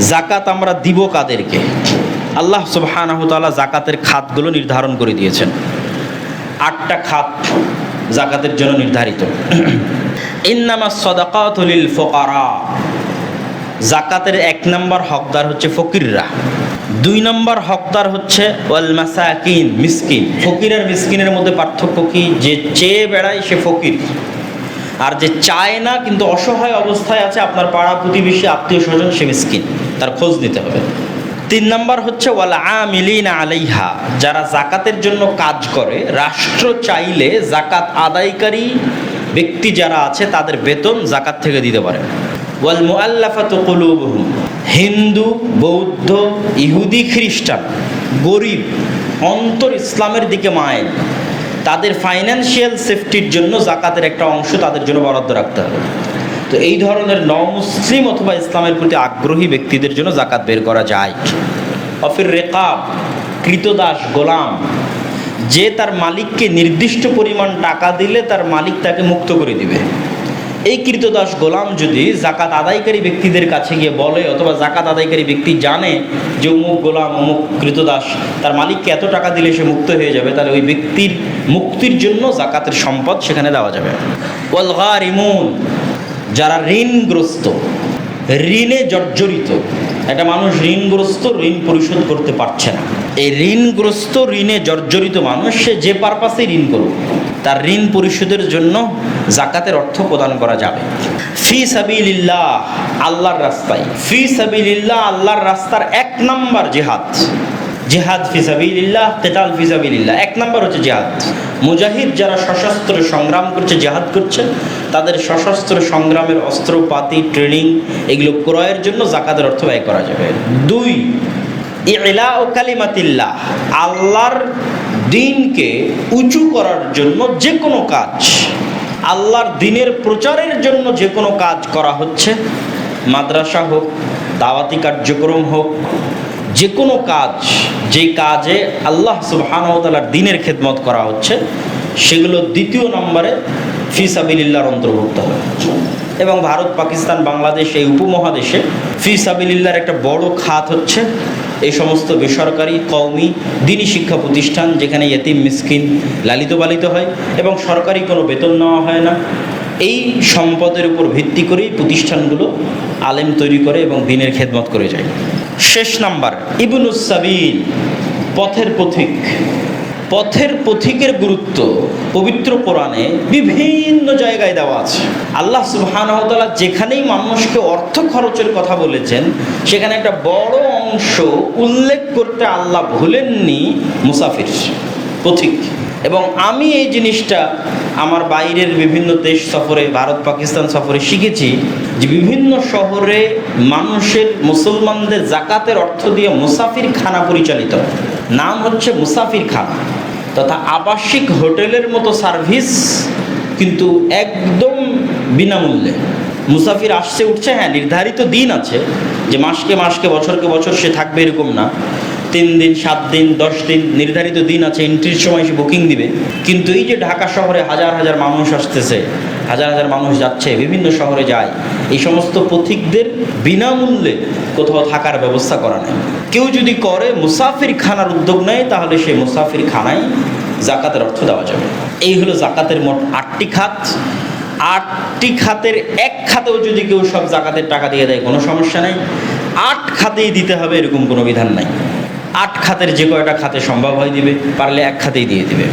জাকাত আমরা দিব কাদেরকে? আল্লাহ সুবহানাহু তাআলা জাকাতের খাতগুলো নির্ধারণ করে দিয়েছেন। আটটা খাত জাকাতের জন্য নির্ধারিত। ইন্নামা সদাকাতুলিল ফোকারা। জাকাতের এক নম্বর হকদার হচ্ছে ফকিররা। দুই নম্বর হকদার হচ্ছে ওয়াল মাসাকিন, মিসকিন। ফকির আর মিসকিনের মধ্যে পার্থক্য কি? যে চেয়ে বেড়ায় সে ফকির। আর যে চায় না, কিন্তু অসহায় অবস্থায় আছে, আপনার পাড়া প্রতিবেশী, আত্মীয় স্বজন, সে মিসকিন। তার খোঁজ নিতে হবে। তিন নম্বর হচ্ছে, ওয়াল আমিলিন আলাইহা, যারা জাকাতের জন্য কাজ করে, রাষ্ট্র চাইলে জাকাত আদায়কারী ব্যক্তি যারা আছে, তাদের বেতন জাকাত থেকে দিতে পারে। ওয়াল মুআল্লাফাতু কুলুবুহুম, হিন্দু, বৌদ্ধ, ইহুদি, খ্রিস্টান, গরিব, অন্তর ইসলামের দিকে মায়ের, তাদের ফাইন্যান্সিয়াল সেফটির জন্য জাকাতের একটা অংশ তাদের জন্য বরাদ্দ রাখতে হবে। তো এই ধরনের ন মুসলিম অথবা ইসলামের প্রতি আগ্রহী ব্যক্তিদের জন্য জাকাত বের করা যায়। অফির রেকাব, কৃতদাস, গোলাম, যে তার মালিককে নির্দিষ্ট পরিমাণ টাকা দিলে তার মালিক তাকে মুক্ত করে দিবে। এই কৃতদাস, গোলাম যদি জাকাত আদায়কারী ব্যক্তিদের কাছে গিয়ে বলে অথবা জাকাত আদায়কারী ব্যক্তি জানে যে অমুক গোলাম, অমুক কৃতদাস, তার মালিককে এত টাকা দিলে সে মুক্ত হয়ে যাবে, তাহলে ওই ব্যক্তির মুক্তির জন্য জাকাতের সম্পদ সেখানে দেওয়া যাবে। ওয়াল গারিমুন যারা ঋণগ্রস্ত, ঋণে জর্জরিত, একটা মানুষ ঋণগ্রস্ত, ঋণ পরিশোধ করতে পারছে না। এই ঋণগ্রস্ত, ঋণে জর্জরিত মানুষ, সে যে পারপাসে ঋণ করুক, তার ঋণ পরিশোধের জন্য জাকাতের অর্থ প্রদান করা যাবে। ফি সাবিলিল্লাহ, আল্লাহর রাস্তায়। ফি সাবিলিল্লাহ, আল্লাহর রাস্তার এক নাম্বার জেহাদ। জেহাদ ফিসাবিল্লাহ তেতাল ফিসাবিল্লাহ এক নম্বর হচ্ছে জেহাদ। মুজাহিদ যারা সশস্ত্র সংগ্রাম করছে, জেহাদ করছে তাদের সশস্ত্র সংগ্রামের অস্ত্রপাতি ট্রেনিং এগুলো ক্রয়ের জন্য জাকাতের অর্থ ব্যয় করা যাবে। দুই, ইলা ও কালিমাতিল্লাহ, আল্লাহর দিনকে উঁচু করার জন্য যে কোনো কাজ। আল্লাহর দিনের প্রচারের জন্য যে কোনো কাজ করা হচ্ছে। মাদ্রাসা হোক, দাওয়াতি কার্যক্রম হোক, যে কোনো কাজ, যে কাজে আল্লাহ সুবহানাহু দিনের খেদমত করা হচ্ছে, সেগুলো দ্বিতীয় নম্বরে ফিসাবিল্লার অন্তর্ভুক্ত হবে। এবং ভারত, পাকিস্তান, বাংলাদেশ এই উপমহাদেশে ফিসাবিল্লার একটা বড় খাত হচ্ছে এই সমস্ত বেসরকারি, কওমি দিনী শিক্ষা প্রতিষ্ঠান যেখানে ইয়েতিম, মিসকিন লালিত পালিত হয় এবং সরকারি কোনো বেতন নেওয়া হয় না। এই সম্পদের উপর ভিত্তি করেই প্রতিষ্ঠানগুলো আলেম তৈরি করে এবং দিনের খেদমত করে যায়। শেষ নাম্বার ইবনুসাবিল পথের পথিক। পথের পথিকের গুরুত্ব পবিত্র কোরআনে বিভিন্ন জায়গায় দেওয়া আছে আল্লাহ সুবাহানহতালা যেখানেই মানুষকে অর্থ খরচের কথা বলেছেন, সেখানে একটা বড় অংশ উল্লেখ করতে আল্লাহ ভুলেননি মুসাফির, পথিক এবং আমি এই জিনিসটা আমার বাইরের বিভিন্ন দেশ সফরে, ভারত, পাকিস্তান সফরে শিখেছি যে বিভিন্ন শহরে মানুষের, মুসলমানদের জাকাতের অর্থ দিয়ে মুসাফির খানা পরিচালিত। নাম হচ্ছে মুসাফির খানা। তথা আবাসিক হোটেলের মতো সার্ভিস, কিন্তু একদম বিনামূল্যে। মুসাফির আসছে, উঠছে হ্যাঁ নির্ধারিত দিন আছে যে মাসকে মাসকে, বছরকে বছর সে থাকবে এরকম না। তিন দিন, সাত দিন, দশ দিন, নির্ধারিত দিন আছে এন্ট্রির সময় সে বুকিং দিবে। কিন্তু এই যে ঢাকা শহরে হাজার হাজার মানুষ আসতেছে হাজার হাজার মানুষ যাচ্ছে, বিভিন্ন শহরে যায়। এই সমস্ত পথিকদের বিনামূল্যে কোথাও থাকার ব্যবস্থা করা নেই। কেউ যদি করে মুসাফির খানার উদ্যোগ নেয়, তাহলে সেই মুসাফির খানায় জাকাতের অর্থ দেওয়া যাবে। এই হলো জাকাতের মোট আটটি খাত। আটটি খাতের এক খাতেও যদি কেউ সব জাকাতের টাকা দিয়ে দেয়, কোনো সমস্যা নেই। আট খাতেই দিতে হবে, এরকম কোনো বিধান নাই। আট খাতের যে কয়টা খাতে সম্ভব হয় দিবে, পারলে এক খাতেই দিয়ে দিবে।